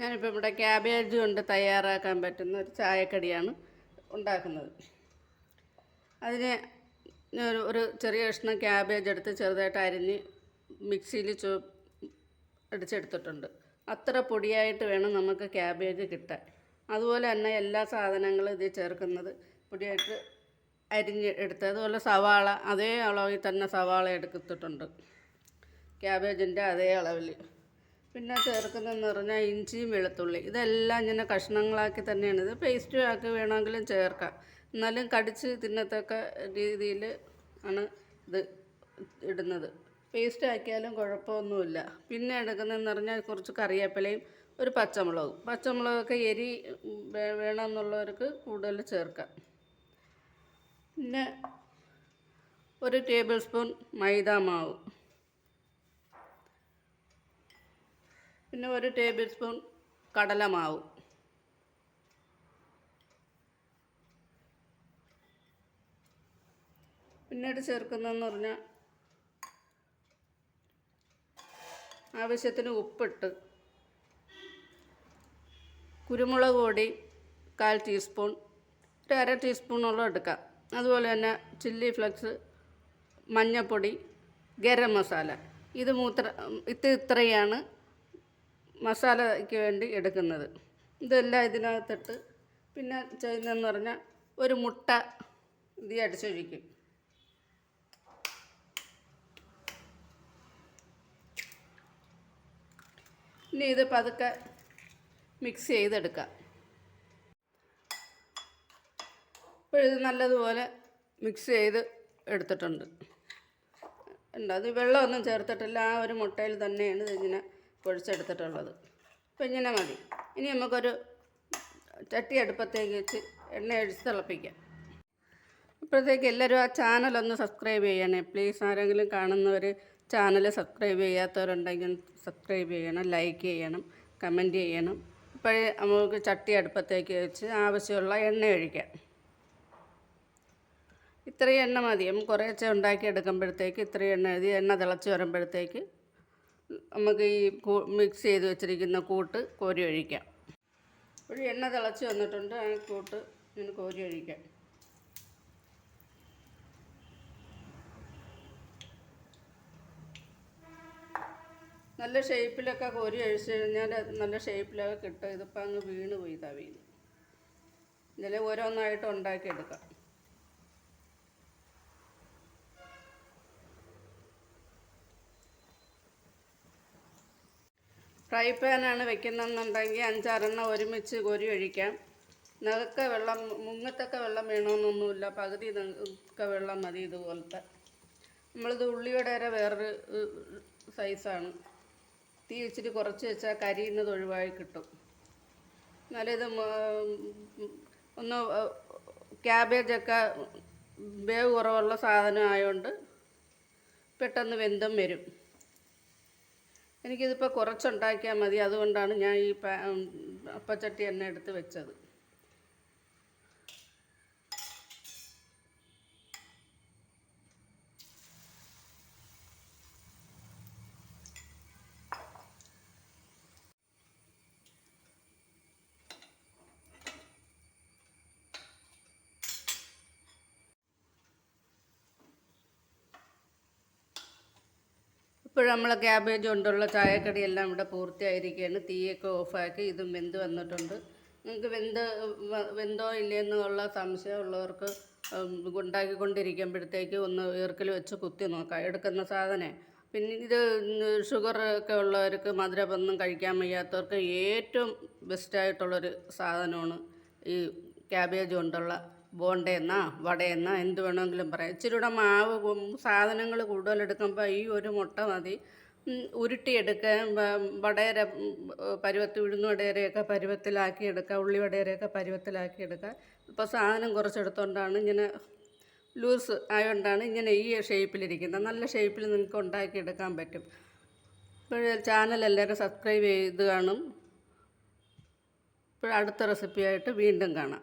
ഞാനിപ്പോൾ ഇവിടെ ക്യാബേജ് കൊണ്ട് തയ്യാറാക്കാൻ പറ്റുന്ന ഒരു ചായക്കടിയാണ് ഉണ്ടാക്കുന്നത്. അതിന് ഞാൻ ഒരു ചെറിയ കഷ്ണം ക്യാബേജ് എടുത്ത് ചെറുതായിട്ട് അരിഞ്ഞ് മിക്സിയിൽ ചോ അടിച്ചെടുത്തിട്ടുണ്ട്. അത്ര പൊടിയായിട്ട് വേണം നമുക്ക് ക്യാബേജ് കിട്ടാൻ. അതുപോലെ തന്നെ എല്ലാ സാധനങ്ങളും ഇതിൽ ചേർക്കുന്നത് പൊടിയായിട്ട് അരിഞ്ഞ് എടുത്ത് അതുപോലെ സവാള അതേ അളവിൽ തന്നെ സവാള എടുത്തിട്ടുണ്ട്. ക്യാബേജിന്റെ അതേ അളവിൽ. പിന്നെ ചേർക്കുന്നതെന്ന് പറഞ്ഞാൽ ഇഞ്ചിയും വെളുത്തുള്ളി. ഇതെല്ലാം ഇങ്ങനെ കഷ്ണങ്ങളാക്കി തന്നെയാണ്. ഇത് പേസ്റ്റ് ആക്കി വേണമെങ്കിലും ചേർക്കാം. എന്നാലും കടിച്ച് തിന്നത്തക്ക രീതിയിൽ ആണ് ഇത് ഇടുന്നത്. പേസ്റ്റ് ആക്കിയാലും കുഴപ്പമൊന്നുമില്ല. പിന്നെ എടുക്കുന്നതെന്ന് പറഞ്ഞാൽ കുറച്ച് കറിവേപ്പിലയും ഒരു പച്ചമുളകും. പച്ചമുളകൊക്കെ എരി വേണമെന്നുള്ളവർക്ക് കൂടുതൽ ചേർക്കാം. പിന്നെ ഒരു ടേബിൾ സ്പൂൺ മൈദ മാവ് പിന്നെ ഒരു ടേബിൾ സ്പൂൺ കടലമാവ്. പിന്നീട് ചേർക്കുന്നതെന്ന് പറഞ്ഞാൽ ആവശ്യത്തിന് ഉപ്പിട്ട് കുരുമുളക് പൊടി കാൽ ടീസ്പൂൺ ഒരു അര ടീസ്പൂണോളം എടുക്കാം. അതുപോലെ തന്നെ ചില്ലി ഫ്ലക്സ് മഞ്ഞൾപ്പൊടി ഗരം മസാല. ഇത് മൂത്ര ഇത് ഇത്രയാണ് മസാലയ്ക്ക് വേണ്ടി എടുക്കുന്നത്. ഇതെല്ലാം ഇതിനകത്തിട്ട് പിന്നെ ചെയ്യുന്നതെന്ന് പറഞ്ഞാൽ ഒരു മുട്ട ഇത് അടിച്ചൊഴിക്കും. ഇനി ഇത് പതുക്കെ മിക്സ് ചെയ്തെടുക്കാം. ഇപ്പോൾ ഇത് നല്ലതുപോലെ മിക്സ് ചെയ്ത് എടുത്തിട്ടുണ്ട്. ഉണ്ട് അത് വെള്ളമൊന്നും ചേർത്തിട്ടില്ല. ആ ഒരു മുട്ടയിൽ തന്നെയാണ് ഇതിങ്ങനെ പൊഴിച്ചെടുത്തിട്ടുള്ളത്. അപ്പോൾ ഇങ്ങനെ മതി. ഇനി നമുക്കൊരു ചട്ടി അടുപ്പത്തേക്ക് വെച്ച് എണ്ണ ഒഴിച്ച് തിളപ്പിക്കാം. അപ്പോഴത്തേക്ക് എല്ലാവരും ആ ചാനലൊന്ന് സബ്സ്ക്രൈബ് ചെയ്യണേ. പ്ലീസ് ആരെങ്കിലും കാണുന്നവർ ചാനൽ സബ്സ്ക്രൈബ് ചെയ്യാത്തവരുണ്ടെങ്കിൽ സബ്സ്ക്രൈബ് ചെയ്യണം ലൈക്ക് ചെയ്യണം കമന്റ് ചെയ്യണം. ഇപ്പോഴേ നമുക്ക് ചട്ടി അടുപ്പത്തേക്ക് വെച്ച് ആവശ്യമുള്ള എണ്ണ ഒഴിക്കാം. ഇത്രയും എണ്ണ മതി. കുറേശ്ശെ ഉണ്ടാക്കി എടുക്കുമ്പോഴത്തേക്ക് ഇത്രയും എണ്ണ എഴുതി എണ്ണ തിളച്ച് വരുമ്പോഴത്തേക്ക് നമുക്ക് ഈ മിക്സ് ചെയ്ത് വെച്ചിരിക്കുന്ന കൂട്ട് കോരി ഒഴിക്കാം. ഒരു എണ്ണ തിളച്ച് വന്നിട്ടുണ്ട് ആ കൂട്ട് ഇങ്ങനെ കോരി ഒഴിക്കാം. നല്ല ഷേപ്പിലൊക്കെ കോരി ഒഴിച്ച് കഴിഞ്ഞാൽ നല്ല ഷേപ്പിലൊക്കെ കിട്ടും. ഇതിപ്പോൾ അങ്ങ് വീണ് പോയി തവിയിൽ ഇതിൽ ഓരോന്നായിട്ട് ഉണ്ടാക്കിയെടുക്കാം. ഫ്രൈ പാനാണ് വെക്കുന്നതെന്നുണ്ടെങ്കിൽ അഞ്ചാറെണ്ണം ഒരുമിച്ച് കോരി ഒഴിക്കാം. നികക്കെ വെള്ളം മുങ്ങത്തൊക്കെ വെള്ളം വേണമെന്നൊന്നുമില്ല പകുതി ഒക്കെ വെള്ളം മതി ഇതുപോലത്തെ. നമ്മളിത് ഉള്ളിയുടെ വരെ വേറൊരു സൈസാണ്. തീ ഇച്ചിരി കുറച്ച് വെച്ചാൽ കരിയുന്നത് ഒഴിവായി കിട്ടും. എന്നാലും ഇത് മ- ഒന്ന് ക്യാബേജൊക്കെ വേവ് കുറവുള്ള സാധനം ആയതുകൊണ്ട് പെട്ടെന്ന് വെന്തും വരും. എനിക്കിതിപ്പോൾ കുറച്ചുണ്ടാക്കിയാൽ മതി. അതുകൊണ്ടാണ് ഞാൻ ഈ അപ്പച്ചട്ടി തന്നെ എടുത്ത് വെച്ചത്. ഇപ്പോൾ നമ്മളെ ക്യാബേജ് കൊണ്ടുള്ള ചായക്കടി എല്ലാം ഇവിടെ പൂർത്തിയായിരിക്കുകയാണ്. തീയൊക്കെ ഓഫാക്കി ഇതും വെന്ത് വന്നിട്ടുണ്ട്. നിങ്ങൾക്ക് വെന്ത് വെന്തോ ഇല്ലയെന്നുള്ള സംശയമുള്ളവർക്ക് ഉണ്ടാക്കിക്കൊണ്ടിരിക്കുമ്പോഴത്തേക്ക് ഒന്ന് ഈർക്കിൽ വെച്ച് കുത്തി നോക്കാം. എടുക്കുന്ന സാധനം. പിന്നെ ഇത് ഷുഗർ ഒക്കെ ഉള്ളവർക്ക് മധുരമൊന്നും കഴിക്കാൻ വയ്യാത്തവർക്ക് ഏറ്റവും ബെസ്റ്റായിട്ടുള്ളൊരു സാധനമാണ് ഈ ക്യാബേജ് കൊണ്ടുള്ള ബോണ്ടയെന്നാ വടയെന്നാ എന്ത് വേണമെങ്കിലും പറയാം. ഇച്ചിരി കൂടെ മാവ് സാധനങ്ങൾ കൂടുതലെടുക്കുമ്പോൾ ഈ ഒരു മുട്ട മതി. ഉരുട്ടിയെടുക്കാൻ വടയര പരുവത്ത് ഉഴുന്ന് വടയരയൊക്കെ പരുവത്തിലാക്കി എടുക്കുക ഉള്ളി വടയരയൊക്കെ പരുവത്തിലാക്കി എടുക്കുക. ഇപ്പോൾ സാധനം കുറച്ചെടുത്തോണ്ടാണ് ഇങ്ങനെ ലൂസ് ആയതുകൊണ്ടാണ് ഇങ്ങനെ ഈ ഷേപ്പിലിരിക്കുന്നത്. നല്ല ഷേപ്പിൽ നിങ്ങൾക്ക് ഉണ്ടാക്കിയെടുക്കാൻ പറ്റും. ഇപ്പോൾ ചാനൽ എല്ലാവരും സബ്സ്ക്രൈബ് ചെയ്ത് കാണും. ഇപ്പോൾ അടുത്ത റെസിപ്പിയായിട്ട് വീണ്ടും കാണാം.